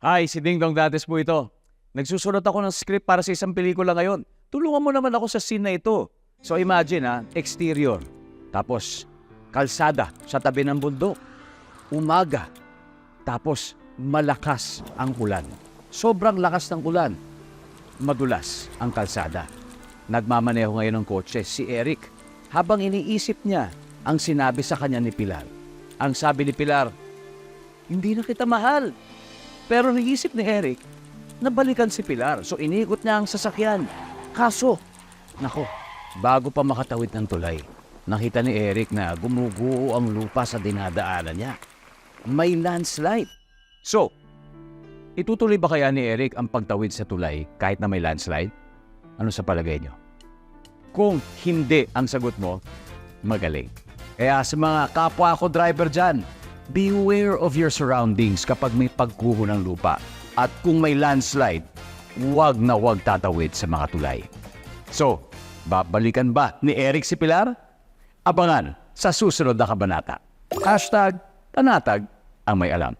Hi, si Ding Dong Dates po ito. Nagsusunod ako ng script para sa isang pelikula ngayon. Tulungan mo naman ako sa scene na ito. So imagine ha, exterior. Tapos, kalsada sa tabi ng bundok. Umaga. Tapos, malakas ang ulan. Sobrang lakas ng ulan. Madulas ang kalsada. Nagmamaneho ngayon ng kotse si Eric habang iniisip niya ang sinabi sa kanya ni Pilar. Ang sabi ni Pilar, hindi na kita mahal. Pero naisip ni Eric na balikan si Pilar. So iniikot niya ang sasakyan. Kaso, nako, bago pa makatawid ng tulay, nakita ni Eric na gumuguho ang lupa sa dinadaanan niya. May landslide. So, itutuloy ba kaya ni Eric ang pagtawid sa tulay kahit na may landslide? Ano sa palagay niyo? Kung hindi ang sagot mo, magaling. Kaya sa mga kapwa ko driver dyan, beware of your surroundings kapag may pagguho ng lupa. At kung may landslide, huwag na huwag tatawid sa mga tulay. So, babalikan ba ni Eric si Pilar? Abangan sa susunod na kabanata. Hashtag Tanatag ang may alam.